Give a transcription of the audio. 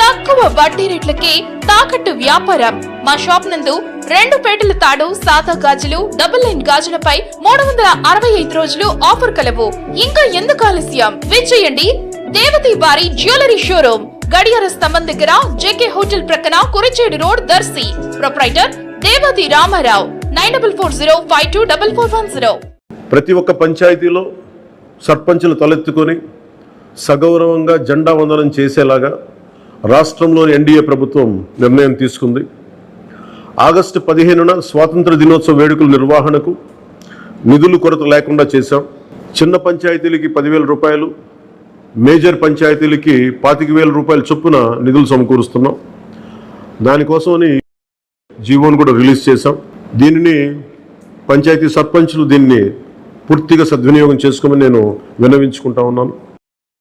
తక్కువ వడ్డీ రేట్లకి తాకట్టు వ్యాపారం. మా షాప్ నందు రెండు పేటల తాడు సాదా గాజులు డబుల్ లైన్ గాజులపై మూడు వందల అరవై ఐదు రోజులు ఆఫర్ కలవు. ఇంకా ఎందుకు ఆలస్యం? విచ్చేయండి దేవతి వారి జ్యువెలరీ షోరూమ్ గడియార స్తంభం దగ్గర జేకే హోటల్ ప్రక్కన Kurichedu road Darshi. Proprietor Devathi Ramarao nine double four zero five two double four one zero. ప్రతి ఒక్క పంచాయతీలో సర్పంచులు తలెత్తుకొని సగౌరవంగా జెండా వందనం చేసేలాగా రాష్ట్రంలోని ఎన్డీఏ ప్రభుత్వం నిర్ణయం తీసుకుంది. ఆగస్టు పదిహేనున స్వాతంత్ర దినోత్సవ వేడుకల నిర్వహణకు నిధులు కొరత లేకుండా చేశాం. చిన్న పంచాయతీలకి పదివేల రూపాయలు మేజర్ పంచాయతీలకి పాతిక వేల రూపాయల చొప్పున నిధులు సమకూరుస్తున్నాం. దానికోసమని జీవోను కూడా రిలీజ్ చేశాం. దీనిని పంచాయతీ సర్పంచులు దీన్ని పూర్తిగా సద్వినియోగం చేసుకోమని నేను విన్నవించుకుంటా ఉన్నాను.